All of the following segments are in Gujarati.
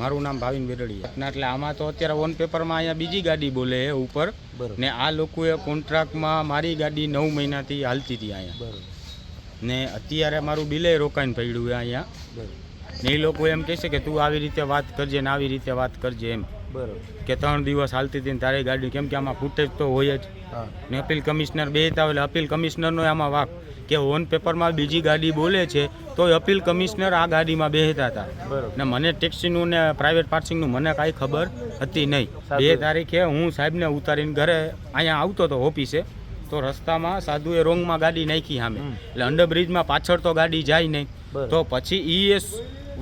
મારું નામ ભાવિન વેરડિયા. ના એટલે આમાં તો અત્યારે ઓન પેપરમાં અહીંયા બીજી ગાડી બોલે છે ઉપર. ને આ લોકોએ કોન્ટ્રાક્ટમાં મારી ગાડી નવ મહિનાથી હાલતી હતી અહીંયા. ને અત્યારે મારું બિલે રોકાઈને પડ્યું છે અહીંયા. ને એ લોકો એમ કહે છે કે તું આવી રીતે વાત કરજે ને આવી રીતે વાત કરજે એમ. બરોબર. કે ત્રણ દિવસ હાલતી હતી તારી ગાડી કેમ કે આમાં ફૂટેજ તો હોય જ. ને અપીલ કમિશનર બે હતા એટલે અપીલ કમિશનરનો આમાં વાક. કે ઓન પેપરમાં બીજી ગાડી બોલે છે તો અપીલ કમિશનર આ ગાડીમાં બેહતા હતા. ને મને ટેક્સીનું ને પ્રાઇવેટ પાર્સિંગનું મને કાંઈ ખબર હતી નહીં. બે તારીખે હું સાહેબને ઉતારીને ઘરે અહીંયા આવતો હતો ઓફિસે તો રસ્તામાં સાધુએ રોંગમાં ગાડી નાખી સામે. એટલે અંડરબ્રિજમાં પાછળ તો ગાડી જાય નહીં. તો પછી ઈ એ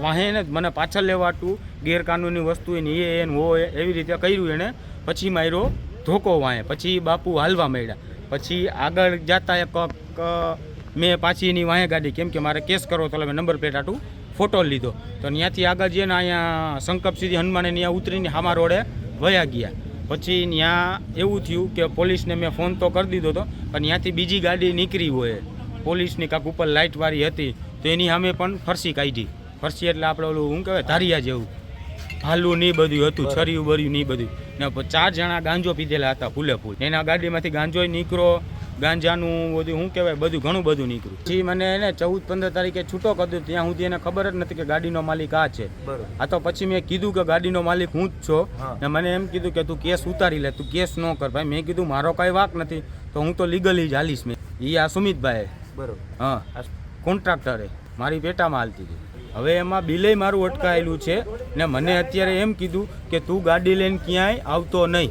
વાહેને જ મને પાછળ લેવાતું ગેરકાનૂની વસ્તુ એને એ એને હો એવી રીતે કર્યું એણે. પછી માર્યો ધોકો વાહે. પછી બાપુ હાલવા માંડ્યા. પછી આગળ જતા એક મેં પાછી એની વાંહે ગાડી કેમ કે મારે કેસ કરવો તો મેં નંબર પ્લેટ આટું ફોટો લીધો. તો ત્યાંથી આગળ જઈને અહીંયા સંકપ સીધી હનુમાને ત્યાં ઉતરીને હામા રોડે વયા ગયા. પછી ત્યાં એવું થયું કે પોલીસને મેં ફોન તો કરી દીધો હતો પણ ત્યાંથી બીજી ગાડી નીકળી હોય. પોલીસની કાંક ઉપર લાઇટવાળી હતી, તો એની સામે પણ ફરસી કાઢી. ફરસી એટલે આપણે ઓલું, શું કહેવાય, ધારિયા જેવું. ભાલું નહીં બધું હતું, છર્યું, બર્યું નહીં બધું. ને ચાર જણા ગાંજો પીધેલા હતા ફૂલે ફૂલ. એના ગાડીમાંથી ગાંજોય નીકળો ગાંજાનું બધું શું કહેવાય બધું ઘણું બધું નીકળ્યું. પછી મને એને ચૌદ પંદર તારીખે છૂટો કર્યો ત્યાં સુધી એને ખબર જ નથી કે ગાડીનો માલિક આ છે. આ તો પછી મેં કીધું કે ગાડીનો માલિક હું જ છો. ને મને એમ કીધું કે તું કેસ ઉતારી લે તું કેસ ન કર. ભાઈ મેં કીધું મારો કાંઈ વાક નથી તો હું તો લીગલી જ હાલીશ મેં. એ આ સુમિતભાઈ બરોબર. હા કોન્ટ્રાક્ટરે મારી પેટામાં હાલતી હતી. હવે એમાં બિલે મારું અટકાયેલું છે ને મને અત્યારે એમ કીધું કે તું ગાડી લઈને ક્યાંય આવતો નહીં.